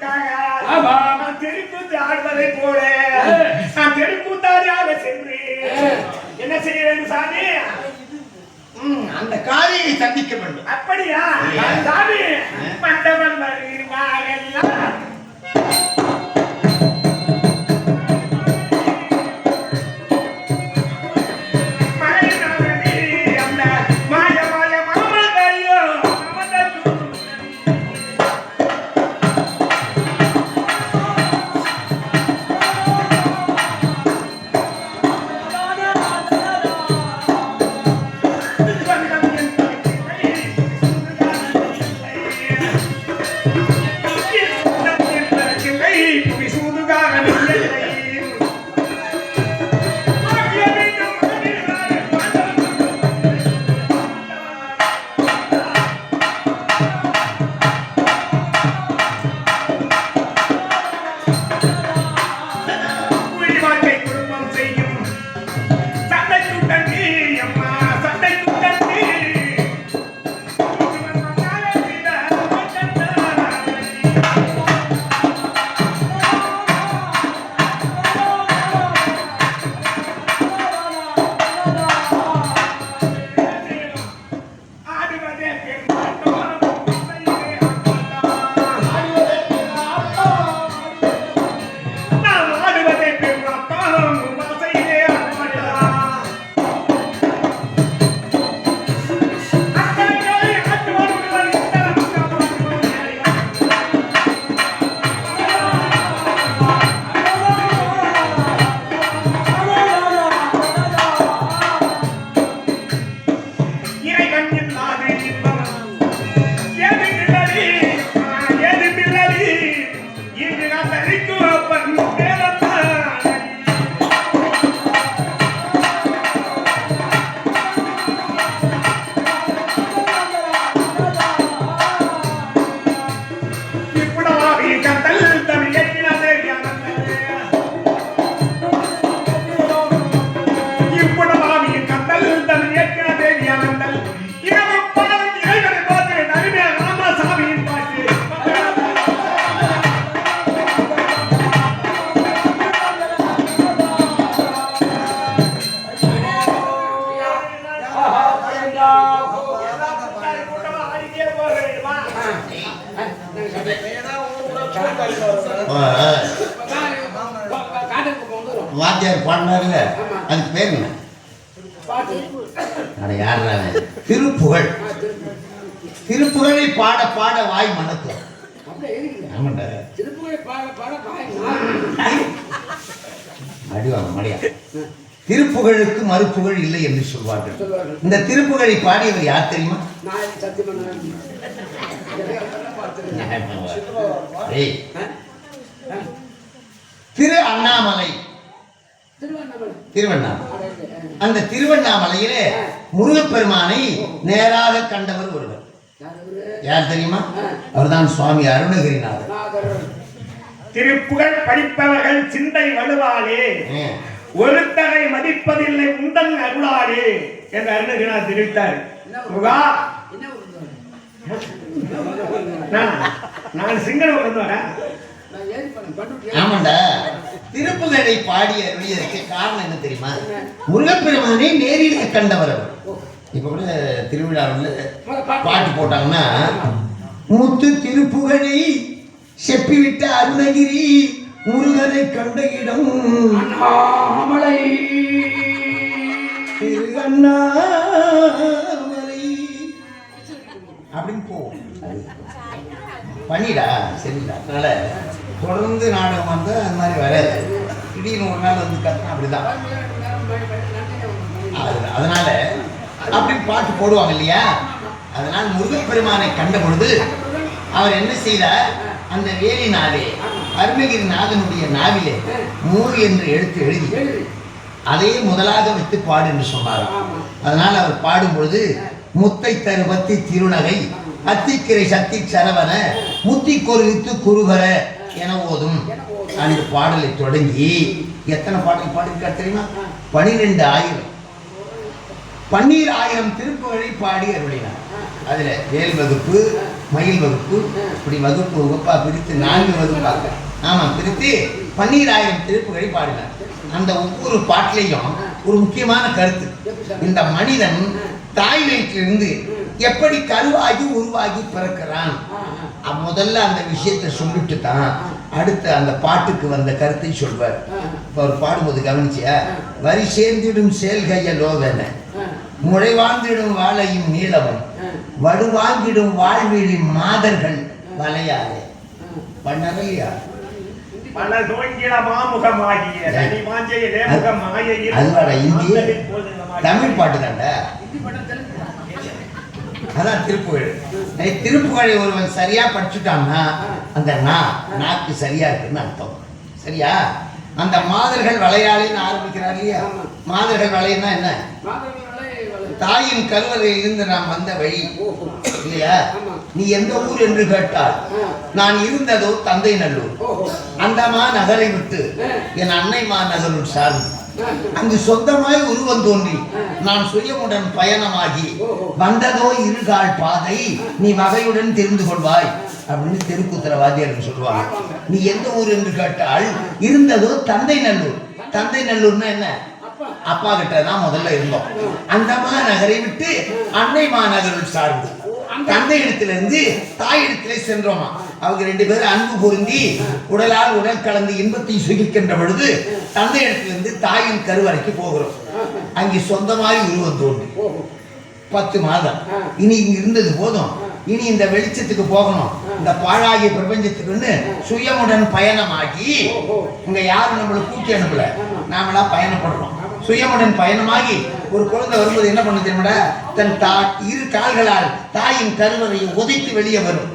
தெருக்கூத்தாயா நான் தெருக்கூத்து போல. நான் தெருக்கூத்தாரியாக சென்று என்ன செய்ய வேண்டும் சாமி அந்த காரியை சந்திக்க வேண்டும். அப்படியா? சாமி மண்டபம் வருவாரெல்லாம் வாத்தியார் பாடினார்ல? அதுக்கு பேர் என்ன? அட யாருடா திருப்புகழ். திருப்புகழை பாட பாட வாய் மணக்கும். ஆமாண்டா. அடிவாங்க மடியா. திருப்புகழுக்கு மறுப்புகழ் இல்லை என்று சொல்வார்கள். இந்த திருப்புகழை பாடியவர் யார் தெரியுமா? திரு அண்ணாமலை. திருவண்ணாமலை. அந்த திருவண்ணாமலையிலே முருகப்பெருமானை நேராக கண்டவர் ஒருவர். யார் தெரியுமா? அவர்தான் சுவாமி அருணகிரிநாதர். திருப்புகழ் படிப்பவர்கள் சிந்தை வலுவாலே ம். ஒருத்தரை மதிப்பதில்லை உந்தன் அருளாளே என்று அருணகிரிநாத் தெரிவித்தார். முகா. நான் நான் சிங்களம் கொண்டு வரேன். ஆமாண்டா. திருப்புகழை பாடி அருளியதற்கு காரணம் என்ன தெரியுமா? முருகப்பெருமானை நேரிலே கண்டவர் அவர். இப்ப கூட திருவிழாவில் பாட்டு போட்டாங்கன்னா முத்து திருப்புகழை செப்பிவிட்ட அருணகிரி முருகனை கண்ட இடம் அண்ணாமலை. திரு அண்ணாமலை அப்படின்னு போவோம் பண்ணிடா சரிடா. அதனால தொடர்ந்து நாடகம் வந்து அந்த மாதிரி வராது. திடீர்னு ஒரு நாள் வந்து கத்தனா அப்படிதான். அதனால அப்படி பாட்டு போடுவாங்க இல்லையா? அதனால் முருகப்பெருமானை கண்ட பொழுது அவர் என்ன செய்தார்? அந்த வேலினாலே அருணகிரி நாதனுடைய நாவிலே மூறு என்று எழுத்து எழுதி அதே முதலாக வைத்து பாடு என்று சொன்னாராம். அதனால் அவர் பாடும் பொழுது முத்தை தருவத்தி திருநகை அத்திக்கிரை சக்தி சரவண முத்தி கொருவித்து குருகர என ஓதும். அந்த பாடலை தொடங்கி எத்தனை பாடல் பாடியிருக்கார் தெரியுமா? பனிரெண்டு ஆயிரம். பன்னீர் ஆயிரம் திருப்புகளை பாடி அருளினார். அதுல வேல் வகுப்பு மயில் வகுப்பு இப்படி வகுப்பு வகுப்பா பிரித்து நான்கு வகுப்பாக ஆமா பிரித்து பன்னீராயிரம் திருப்புகளை பாடினார். அந்த ஒவ்வொரு பாட்டிலையும் ஒரு முக்கியமான கருத்து. இந்த மனிதன் தாய் வயிற்றிலிருந்து எப்படி கருவாகி உருவாகி பிறக்கிறான்? முதல்ல அந்த விஷயத்தை சொல்லிட்டு தான் அடுத்து அந்த பாட்டுக்கு வந்த கருத்தை சொல்வார். இப்போ அவர் பாடும்போது கவனிச்சியா? வரி சேர்ந்திடும் செயல்கைய லோகன முளைவாழ்ந்திடும் வாழையும் நீளவன் வடுவாங்கிடும் வாழ்விழின் மாதர்கள் வலையாலே பண்ணலையா பல தோங்கிட மாமுகமாகிய அதான் திருப்புகழ். திருப்புகழை ஒருவன் சரியா படிச்சுட்டான்னா அந்த நா நாக்கு சரியா இருக்குன்னு அர்த்தம். சரியா? அந்த மாதர்கள் வளையாளின்னு ஆரம்பிக்கிறார் இல்லையா? மாதர்கள் வளையன்னா என்ன? தாயின் கருவறையிலிருந்து நாம் வந்த வழி. இல்லையா? நீ எந்த ஊர் என்று கேட்டால் நான் இருந்ததோ தந்தை நல்லூர். அந்தமா நகரை விட்டு என் அன்னை நகரூர் சார்ந்து. அங்கு சொந்தமாய் உருவம் தோன்றி நான் சுயமுடன் பயணமாகி வந்ததோ இருகால் பாதை நீ வகையுடன் தெரிந்து கொள்வாய் அப்படின்னு தெருக்கூத்துற வாத்தியார்கள் சொல்லுவாங்க. நீ எந்த ஊர் என்று கேட்டால் இருந்ததோ தந்தை நல்லூர் தந்தை நல்லூர்னா என்ன? அப்பா. கிட்ட தான் முதல்ல இருந்தோம். அந்த மாநகரை விட்டு அன்னை மாநகரில் சார்ந்து. தந்தை இடத்துல இருந்து தாய் சென்றோமா? அவங்க ரெண்டு பேரும் அன்பு பொருந்தி உடலால் உடல் கலந்து இன்பத்தை சுகிக்கின்ற பொழுது தந்தை இடத்திலிருந்து தாயின் கருவறைக்கு போகிறோம். அங்கே சொந்தமாய் உருவம் தோன்றி. பத்து மாதம். இனி இங்க இருந்தது போதும். இனி இந்த வெளிச்சத்துக்கு போகணும். இந்த பாழாகிய பிரபஞ்சத்துக்குன்னு சுயமுடன் பயணமாகி இங்க யாரும் நம்மளை கூட்டி அனுப்பல. நாமளா பயணப்படுறோம். சுயமுடன் பயணமாகி ஒரு குழந்தை வரும்போது என்ன பண்ண தெரியுமாடா? தன் தா இரு கால்களால் தாயின் கருவறையை உதைத்து வெளியே வரும்.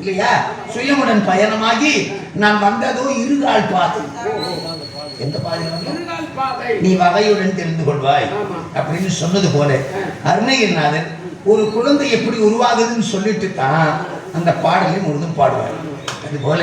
இல்லையா? சுயமுடன் பயணமாகி நான் வந்ததோ இருகால் பாதை. எந்த வந்தோம் நீ வகையுடன் தெரிந்து கொள்வாய். அப்படின்னு சொன்னது போல அருணகிரிநாதர் ஒரு குழந்தை எப்படி உருவாகுதுன்னு சொல்லிட்டு தான் அந்த பாடலை முழுதும் பாடுவார். அது போல